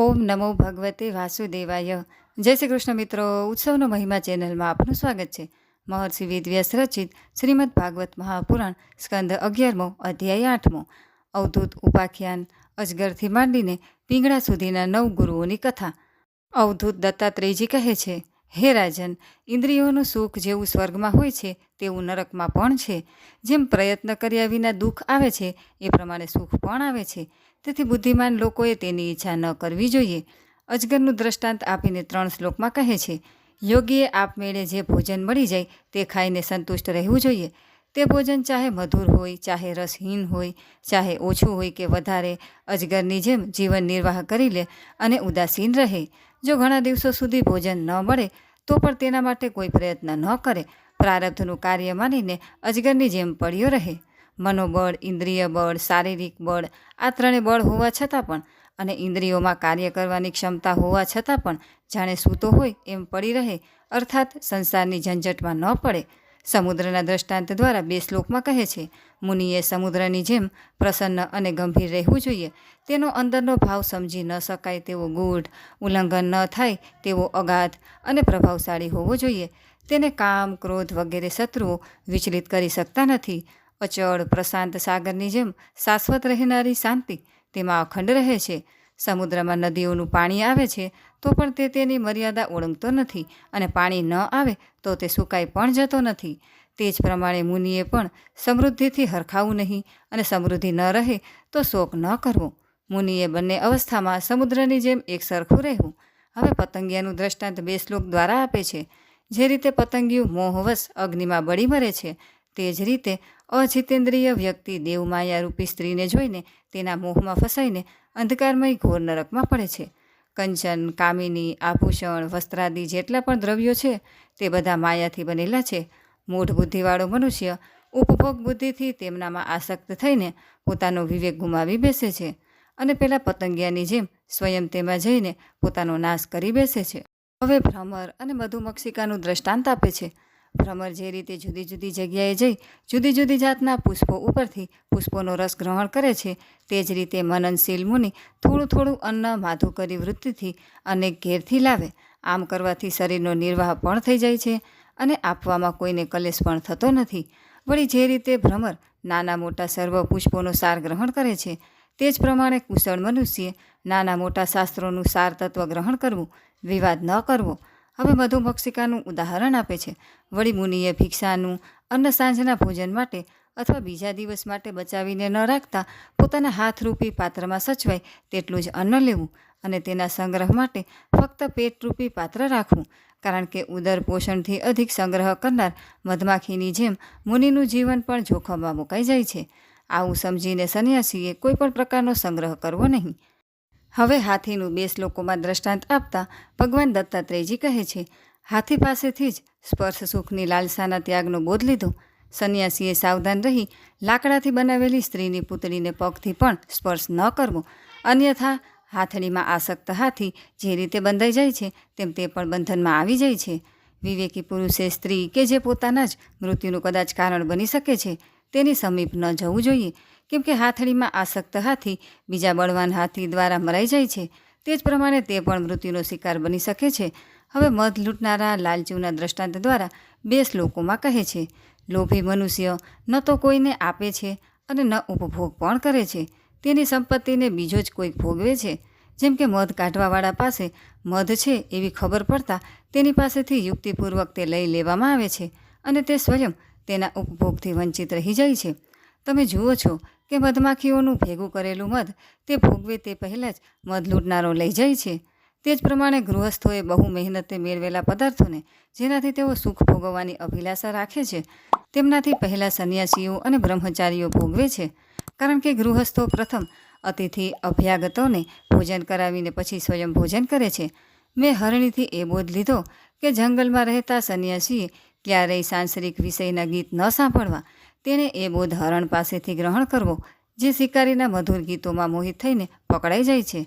ઓમ નમો ભગવતે વાસુદેવાય. જય શ્રી કૃષ્ણ મિત્રો, ઉત્સવનો મહિમા ચેનલમાં આપનું સ્વાગત છે. મહર્ષિ વેદવ્યાસ રચિત શ્રીમદ ભાગવત મહાપુરાણ, સ્કંદ અગિયારમો અધ્યાય આઠમો. અવધૂત ઉપાખ્યાન, અજગરથી માંડીને પીંગળા સુધીના નવ ગુરુઓની કથા. અવધૂત દત્તાત્રેયજી કહે છે, હે રાજન, ઇન્દ્રિયોનું સુખ જેવું સ્વર્ગમાં હોય છે, તેવું નરકમાં પણ છે. જેમ પ્રયત્ન કર્યા વિના દુઃખ આવે છે, એ પ્રમાણે સુખ પણ આવે છે. તેથી બુદ્ધિમાન લોકોએ તેની ઈચ્છા ન કરવી જોઈએ. અજગરનું દ્રષ્ટાંત આપીને ત્રણ શ્લોકમાં કહે છે, યોગીએ આપમેળે જે ભોજન મળી જાય તે ખાઈને સંતુષ્ટ રહેવું જોઈએ. તે ભોજન ચાહે મધુર હોય, ચાહે રસહીન હોય, ચાહે ઓછું હોય કે વધારે, અજગરની જેમ જીવન નિર્વાહ કરી લે અને ઉદાસીન રહે. જો ઘણા દિવસો સુધી ભોજન ન મળે, તો પણ તેના માટે કોઈ પ્રયત્ન ન કરે. પ્રારબ્ધનું કાર્ય માનીને અજગરની જેમ પડ્યો રહે. મનોબળ, ઇન્દ્રિય બળ, શારીરિક બળ, આ ત્રણે બળ હોવા છતાં પણ અને ઇન્દ્રિયોમાં કાર્ય કરવાની ક્ષમતા હોવા છતાં પણ જાણે સૂતો હોય એમ પડી રહે, અર્થાત સંસારની ઝંઝટમાં ન પડે. સમુદ્રના દ્રષ્ટાંત દ્વારા બે શ્લોકમાં કહે છે, મુનિએ સમુદ્રની જેમ પ્રસન્ન અને ગંભીર રહેવું જોઈએ. તેનો અંદરનો ભાવ સમજી ન શકાય તેવો ગૂઢ, ઉલ્લંઘન ન થાય તેવો અગાધ અને પ્રભાવશાળી હોવો જોઈએ. તેને કામ, ક્રોધ વગેરે શત્રુઓ વિચલિત કરી શકતા નથી. અચળ, પ્રશાંત સાગરની જેમ શાશ્વત રહેનારી શાંતિ તેમાં અખંડ રહે છે. સમુદ્રમાં નદીઓનું પાણી આવે છે તો પણ તે તેની મર્યાદા ઓળંગતો નથી અને પાણી ન આવે તો તે સુકાઈ પણ જતો નથી. તે જ પ્રમાણે મુનિએ પણ સમૃદ્ધિથી હરખાવું નહીં અને સમૃદ્ધિ ન રહે તો શોક ન કરવો. મુનિએ બંને અવસ્થામાં સમુદ્રની જેમ એક સરખું રહેવું. હવે પતંગિયાનું દ્રષ્ટાંત બે શ્લોક દ્વારા આપે છે. જે રીતે પતંગિયું મોહવશ અગ્નિમાં બળી મરે છે તે જ રીતે અજિતેન્દ્રિય વ્યક્તિ દેવમાયારૂપી સ્ત્રીને જોઈને તેના મોહમાં ફસાઈને અંધકારમય ઘોર નરકમાં પડે છે. કંચન, કામિની, આભૂષણ, વસ્ત્રાદિ જેટલા પણ દ્રવ્યો છે તે બધા માયાથી બનેલા છે. મૂઢ બુદ્ધિવાળો મનુષ્ય ઉપભોગ બુદ્ધિથી તેમનામાં આસક્ત થઈને પોતાનો વિવેક ગુમાવી બેસે છે અને પેલા પતંગિયાની જેમ સ્વયં તેમાં જઈને પોતાનો નાશ કરી બેસે છે. હવે ભ્રમર અને મધુમક્ષિકાનું દ્રષ્ટાંત આપે છે. ભ્રમર જે રીતે જુદી જુદી જગ્યાએ જઈ, જુદી જુદી જાતના પુષ્પો ઉપરથી પુષ્પોનો રસ ગ્રહણ કરે છે, તે જ રીતે મનનશીલ મુનિ થોડું થોડું અન્ન માધુકરી વૃત્તિથી અનેક ઘેરથી લાવે. આમ કરવાથી શરીરનો નિર્વાહ પણ થઈ જાય છે અને આપવામાં કોઈને કલેશ પણ થતો નથી. વળી જે રીતે ભ્રમર નાના મોટા સર્વ પુષ્પોનો સાર ગ્રહણ કરે છે, તે જ પ્રમાણે કુશળ મનુષ્યે નાના મોટા શાસ્ત્રોનું સાર તત્વ ગ્રહણ કરવું, વિવાદ ન કરવો હવે મધુમક્ષિકાનું ઉદાહરણ આપે છે. વળી મુનિએ ભિક્ષાનું અન્ન સાંજના ભોજન માટે અથવા બીજા દિવસ માટે બચાવીને ન રાખતા પોતાના હાથરૂપી પાત્રમાં સચવાય તેટલું જ અન્ન લેવું અને તેના સંગ્રહ માટે ફક્ત પેટરૂપી પાત્ર રાખવું. કારણ કે ઉદર પોષણથી અધિક સંગ્રહ કરનાર મધમાખીની જેમ મુનિનું જીવન પણ જોખમમાં મુકાઈ જાય છે. આવું સમજીને સંન્યાસીએ કોઈ પણ પ્રકારનો સંગ્રહ કરવો નહીં. હવે હાથીનું બે શ્લોકોમાં દ્રષ્ટાંત આપતા ભગવાન દત્તાત્રેયજી કહે છે, હાથી પાસેથી જ સ્પર્શ સુખની લાલસાના ત્યાગનો બોધ લીધો. સંન્યાસીએ સાવધાન રહી લાકડાથી બનાવેલી સ્ત્રીની પુતળીને પગથી પણ સ્પર્શ ન કરવો. અન્યથા હાથડીમાં આસક્ત હાથી જે રીતે બંધાઈ જાય છે, તેમ તે પણ બંધનમાં આવી જાય છે. વિવેકી પુરુષે સ્ત્રી કે જે પોતાના જ મૃત્યુનું કદાચ કારણ બની શકે છે, તેની સમીપ ન જવું જોઈએ. કેમ કે હાથડીમાં આસક્ત હાથી બીજા બળવાન હાથી દ્વારા મરાઈ જાય છે. તે જ પ્રમાણે તે પણ મૃત્યુનો શિકાર બની શકે છે. હવે મધ લૂંટનારા લાલચુના દ્રષ્ટાંત દ્વારા બે શ્લોકોમાં કહે છે, લોભી મનુષ્ય ન તો કોઈને આપે છે અને ન ઉપભોગ પણ કરે છે. તેની સંપત્તિને બીજો જ કોઈક ભોગવે છે. જેમ કે મધ કાઢવાવાળા પાસે મધ છે એવી ખબર પડતા તેની પાસેથી યુક્તિપૂર્વક તે લઈ લેવામાં આવે છે અને તે સ્વયં તેના ઉપભોગથી વંચિત રહી જાય છે. તમે જુઓ છો કે મધમાખીઓનું ભેગું કરેલું મધ તે ભોગવે તે પહેલાં જ મધ લૂંટનારો લઈ જાય છે. તે જ પ્રમાણે ગૃહસ્થોએ બહુ મહેનતે મેળવેલા પદાર્થોને જેનાથી તેઓ સુખ ભોગવવાની અભિલાષા રાખે છે, તેમનાથી પહેલાં સંન્યાસીઓ અને બ્રહ્મચારીઓ ભોગવે છે. કારણ કે ગૃહસ્થો પ્રથમ અતિથિ અભ્યાગતોને ભોજન કરાવીને પછી સ્વયં ભોજન કરે છે. મેં હરણીથી એ બોધ લીધો કે જંગલમાં રહેતા સંન્યાસીએ ક્યારેય સાંસારિક વિષયના ગીત ન સાંભળવા, તેણે એ બોધ હરણ પાસેથી ગ્રહણ કરવો, જે શિકારીના મધુર ગીતોમાં મોહિત થઈને પકડાઈ જાય છે.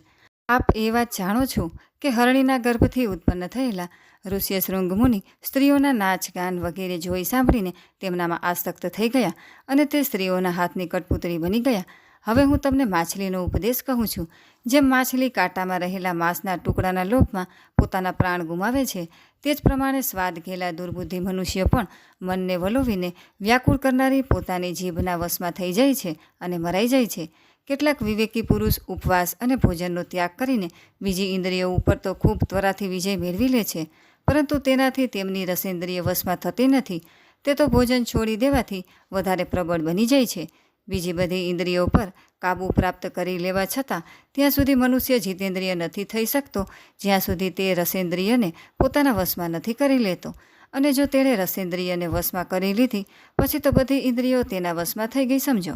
આપ એ વાત જાણો છો કે હરણીના ગર્ભથી ઉત્પન્ન થયેલા ઋષ્ય શૃંગમુનિ સ્ત્રીઓના નાચ, ગાન વગેરે જોઈ સાંભળીને તેમનામાં આસક્ત થઈ ગયા અને તે સ્ત્રીઓના હાથની કઠપૂતળી બની ગયા હવે હું તમને માછલીનો ઉપદેશ કહું છું. જેમ માછલી કાંટામાં રહેલા માંસના ટુકડાના લોભમાં પોતાના પ્રાણ ગુમાવે છે, તે જ પ્રમાણે સ્વાદ ઘેલા દુર્બુદ્ધિ મનુષ્ય પણ મનને વલોવીને વ્યાકુળ કરનારી પોતાની જીભના વશમાં થઈ જાય છે અને મરાઈ જાય છે. કેટલાક વિવેકી પુરુષ ઉપવાસ અને ભોજનનો ત્યાગ કરીને બીજી ઇન્દ્રિયો ઉપર તો ખૂબ ત્વરાથી વિજય મેળવી લે છે, પરંતુ તેનાથી તેમની રસેન્દ્રિય વશમાં થતી નથી. તે તો ભોજન છોડી દેવાથી વધારે પ્રબળ બની જાય છે. બીજી બધી ઇન્દ્રિયો પર કાબૂ પ્રાપ્ત કરી લેવા છતાં ત્યાં સુધી મનુષ્ય જીતેન્દ્રિય નથી થઈ શકતો. જ્યાં સુધી તે રસેન્દ્રિયને પોતાના વશમાં નથી કરી લેતો અને જો તેણે રસેન્દ્રિયને વશમાં કરી લીધી, પછી તો બધી ઇન્દ્રિયો તેના વશમાં થઈ ગઈ સમજો.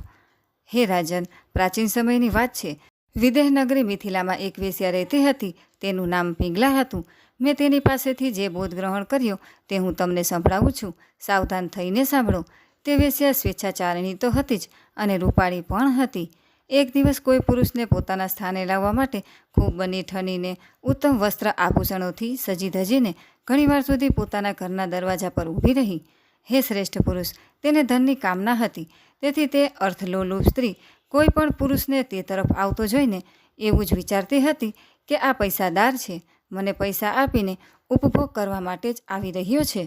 હે રાજન, પ્રાચીન સમયની વાત છે. વિદેહનગરી મિથિલામાં એક વેશ્યા રહેતી હતી. તેનું નામ પિંગલા હતું. મેં તેની પાસેથી જે બોધ ગ્રહણ કર્યો તે હું તમને સંભળાવું છું. સાવધાન થઈને સાંભળો. તે વેશ્યા સ્વેચ્છાચારિણી તો હતી જ અને રૂપાળી પણ હતી. એક દિવસ કોઈ પુરુષને પોતાના સ્થાને લાવવા માટે ખૂબ બની ઠનીને ઉત્તમ વસ્ત્ર આભૂષણોથી સજી ધજીને ઘણીવાર સુધી પોતાના ઘરના દરવાજા પર ઊભી રહી. હે શ્રેષ્ઠ પુરુષ, તેને ધનની કામના હતી. તેથી તે અર્થલોલુપ સ્ત્રી કોઈ પણ પુરુષને તે તરફ આવતો જોઈને એવું જ વિચારતી હતી કે આ પૈસાદાર છે. મને પૈસા આપીને ઉપભોગ કરવા માટે જ આવી રહ્યો છે.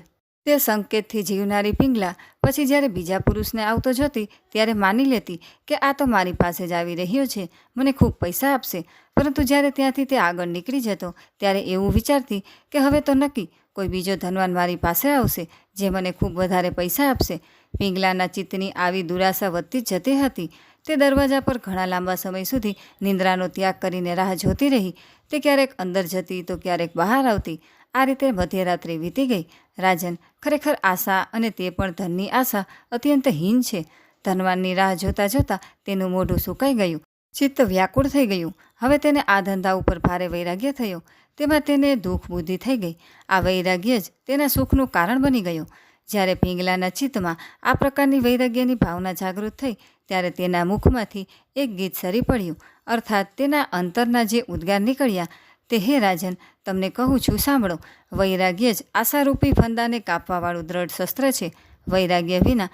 તે સંકેતથી જીવનારી પિંગલા પછી જ્યારે બીજા પુરુષને આવતો જોતી, ત્યારે માની લેતી કે આ તો મારી પાસે જ આવી રહ્યો છે, મને ખૂબ પૈસા આપશે. પરંતુ જ્યારે ત્યાંથી તે આગળ નીકળી જતો, ત્યારે એવું વિચારતી કે હવે તો નક્કી, કોઈ બીજો ધનવાન મારી પાસે આવશે, જે મને ખૂબ વધારે પૈસા આપશે. પિંગલાના ચિત્તની આવી દુરાશા વધતી જતી હતી. તે દરવાજા પર ઘણા લાંબા સમય સુધી નિંદ્રાનો ત્યાગ કરીને રાહ જોતી રહી. તે ક્યારેક અંદર જતી તો ક્યારેક બહાર આવતી. આ રીતે મધ્યરાત્રિ વીતી ગઈ. રાજન ખરેખર આશા અને તે પણ ધનની આશા અત્યંત હીન છે. ધનવાનની રાહ જોતાં જોતાં તેનું મોઢું સુકાઈ ગયું. ચિત્ત વ્યાકુળ થઈ ગયું. હવે તેને આ ધંધા ઉપર ભારે વૈરાગ્ય થયો. તેમાં તેને દુઃખ બુદ્ધિ થઈ ગઈ. આ વૈરાગ્ય જ તેના સુખનું કારણ બની ગયું. જ્યારે પિંગલાના ચિત્તમાં આ પ્રકારની વૈરાગ્યની ભાવના જાગૃત થઈ, ત્યારે તેના મુખમાંથી એક ગીત સરી પડ્યું. અર્થાત તેના અંતરના જે ઉદ્ગાર નીકળ્યા તે હે રાજન, તમને કહું છું, સાંભળો. વૈરાગ્ય જ આશારૂપી ફંદાને કાપવાવાળું દ્રઢ શસ્ત્ર છે. વૈરાગ્ય વિના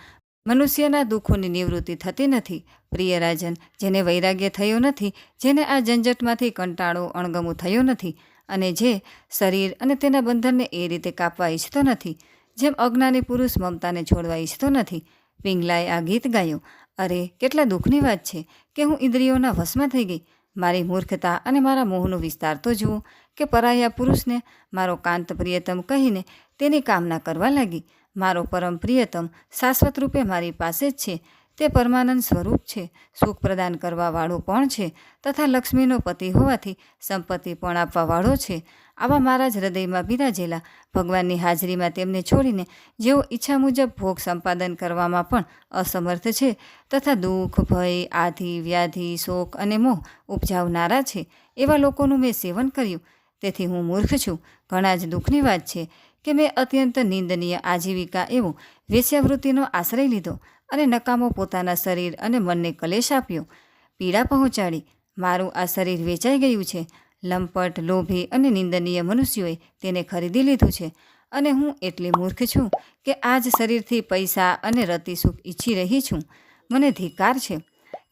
મનુષ્યના દુઃખોની નિવૃત્તિ થતી નથી. પ્રિય રાજન, જેને વૈરાગ્ય થયો નથી, જેને આ ઝંઝટમાંથી કંટાળો, અણગમો થયો નથી, અને જે શરીર અને તેના બંધનને એ રીતે કાપવા ઈચ્છતો નથી, જેમ અજ્ઞાની પુરુષ મમતાને છોડવા ઈચ્છતો નથી. પિંગલાએ આ ગીત ગાયું. અરે, કેટલા દુઃખની વાત છે કે હું ઇન્દ્રિયોના વશમાં થઈ ગઈ. મારી મૂર્ખતા અને મારા મોહનો વિસ્તાર તો જુઓ કે પરાયા પુરુષને મારો કાંત પ્રિયતમ કહીને તેની કામના કરવા લાગી. મારો પરમ પ્રિયતમ શાશ્વત રૂપે મારી પાસે જ છે. તે પરમાનંદ સ્વરૂપ છે. સુખ પ્રદાન કરવાવાળો પણ છે તથા લક્ષ્મીનો પતિ હોવાથી સંપત્તિ પણ આપવાવાળો છે. આવા મારા જ હૃદયમાં બિરાજેલા ભગવાનની હાજરીમાં તેમને છોડીને જેઓ ઈચ્છા મુજબ ભોગ સંપાદન કરવામાં પણ અસમર્થ છે તથા દુઃખ, ભય, આધિ, વ્યાધિ, શોક અને મોહ ઉપજાવનારા છે, એવા લોકોનું મેં સેવન કર્યું. તેથી હું મૂર્ખ છું. ઘણા જ દુઃખની વાત છે કે મેં અત્યંત નિંદનીય આજીવિકા એવો વેશ્યાવૃત્તિનો આશ્રય લીધો અને નકામો પોતાના શરીર અને મનને કલેશ આપ્યો. પીડા પહોંચાડી. મારું આ શરીર વેચાઈ ગયું છે. લંપટ, લોભી અને નિંદનીય મનુષ્યોએ તેને ખરીદી લીધું છે. અને હું એટલી મૂર્ખ છું કે આ જ શરીરથી પૈસા અને રતિ ઈચ્છી રહી છું. મને ધિકાર છે.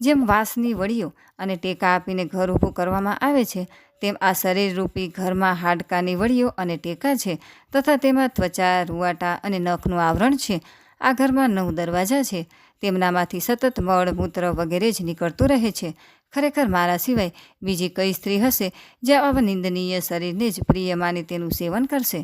જેમ વાસની વડીઓ અને ટેકા આપીને ઘર ઊભું કરવામાં આવે છે, તેમ આ શરીરરૂપી ઘરમાં હાડકાની વડીઓ અને ટેકા છે તથા તેમાં ત્વચા, રૂવાટા અને નખનું આવરણ છે. આ ઘરમાં નવ દરવાજા છે. તેમનામાંથી સતત મળ, મૂત્ર વગેરે જ નીકળતું રહે છે. ખરેખર મારા સિવાય બીજી કઈ સ્ત્રી હશે જે આવા નિંદનીય શરીરને જ પ્રિય માની તેનું સેવન કરશે?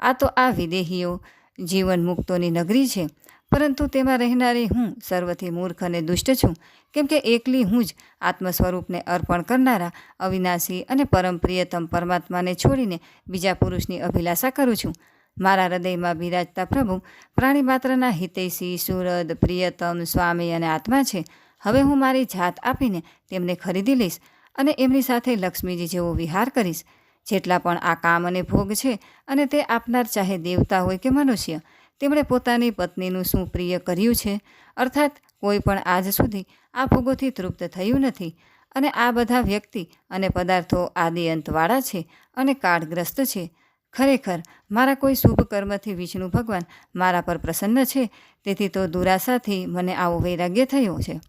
આ તો આ વિદેહીઓ જીવન મુક્તોની નગરી છે, પરંતુ તેમાં રહેનારી હું સર્વથી મૂર્ખ અને દુષ્ટ છું, કેમ કે એકલી હું જ આત્મ સ્વરૂપને અર્પણ કરનારા અવિનાશી અને પરમ પ્રિયતમ પરમાત્માને છોડીને બીજા પુરુષની અભિલાષા કરું છું. મારા હૃદયમાં બિરાજતા પ્રભુ પ્રાણી માત્રના હિતૈષી, સુરદ, પ્રિયતમ સ્વામી અને આત્મા છે. હવે હું મારી જાત આપીને તેમને ખરીદી લઈશ અને એમની સાથે લક્ષ્મીજી જેવો વિહાર કરીશ. જેટલા પણ આ કામ અને ભોગ છે અને તે આપનાર ચાહે દેવતા હોય કે મનુષ્ય, તેમણે પોતાની પત્નીનું શું પ્રિય કર્યું છે? અર્થાત કોઈ પણ આજ સુધી આ ભોગોથી તૃપ્ત થયું નથી અને આ બધા વ્યક્તિ અને પદાર્થો આદિ અંતવાળા છે અને કાળગ્રસ્ત છે. ખરેખર, મારા કોઈ શુભ કર્મથી વિષ્ણુ ભગવાન મારા પર પ્રસન્ન છે, તેથી તો દુરાશાથી મને આવો વૈરાગ્ય થયો છે.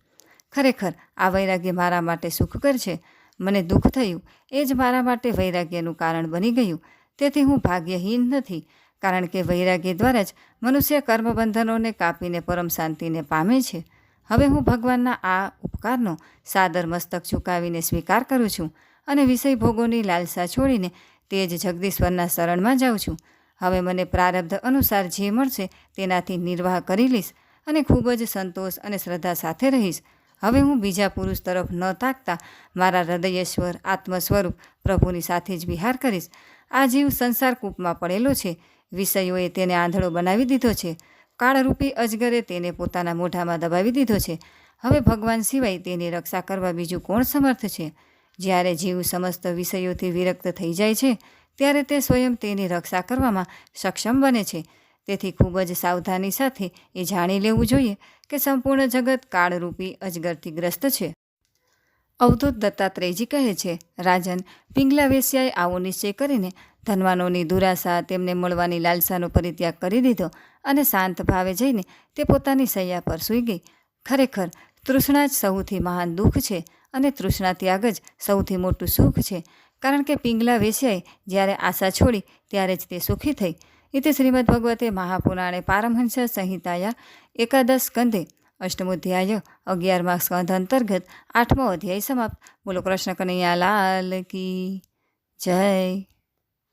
ખરેખર આ વૈરાગ્ય મારા માટે સુખકર છે. મને દુઃખ થયું. એ જ મારા માટે વૈરાગ્યનું કારણ બની ગયું. તેથી હું ભાગ્યહીન નથી, કારણ કે વૈરાગ્ય દ્વારા જ મનુષ્ય કર્મબંધનોને કાપીને પરમ શાંતિને પામે છે. હવે હું ભગવાનના આ ઉપકારનો સાદર મસ્તક ઝુકાવીને સ્વીકાર કરું છું અને વિષય ભોગોની લાલસા છોડીને તે જ જગદીશ્વરના શરણમાં જાઉં છું. હવે મને પ્રારબ્ધ અનુસાર જે મળશે તેનાથી નિર્વાહ કરી લઈશ અને ખૂબ જ સંતોષ અને શ્રદ્ધા સાથે રહીશ. હવે હું બીજા પુરુષ તરફ ન તાકતા મારા હૃદયેશ્વર આત્મ સ્વરૂપ પ્રભુની સાથે જ વિહાર કરીશ. આ જીવ સંસાર કૂપમાં પડેલો છે. વિષયોએ તેને આંધળો બનાવી દીધો છે. કાળરૂપી અજગરે તેને પોતાના મોઢામાં દબાવી દીધો છે. હવે ભગવાન સિવાય તેની રક્ષા કરવા બીજું કોણ સમર્થ છે? જ્યારે જીવ સમસ્ત વિષયોથી વિરક્ત થઈ જાય છે, ત્યારે તે સ્વયં તેની રક્ષા કરવામાં સક્ષમ બને છે. તેથી ખૂબ જ સાવધાની સાથે એ જાણી લેવું જોઈએ કે સંપૂર્ણ જગત કાળરૂપી અજગરથી ગ્રસ્ત છે. અવધૂત દત્તાત્રેયજી કહે છે, રાજન પિંગલા વેશ્યાએ આવો નિશ્ચય કરીને ધનવાનોની દુરાશા તેમને મળવાની લાલસાનો પરિત્યાગ કરી દીધો અને શાંત ભાવે જઈને તે પોતાની સૈયા પર સૂઈ ગઈ. ખરેખર, તૃષ્ણા જ સૌથી મહાન દુઃખ છે અને તૃષ્ણા ત્યાગ જ સૌથી મોટું સુખ છે. કારણ કે પિંગલા વેશ્યાએ જ્યારે આશા છોડી ત્યારે જ તે સુખી થઈ इति श्रीमद्भगवते महापुराणे पारमहंस संहिताया एकादश स्कंधे અષ્ટમોધ્યાય અગિયારમા સ્કંધ અંતર્ગત આઠમો અધ્યાય સમાપ્ત બોલો કૃષ્ણ કનૈયા લાલ કી જય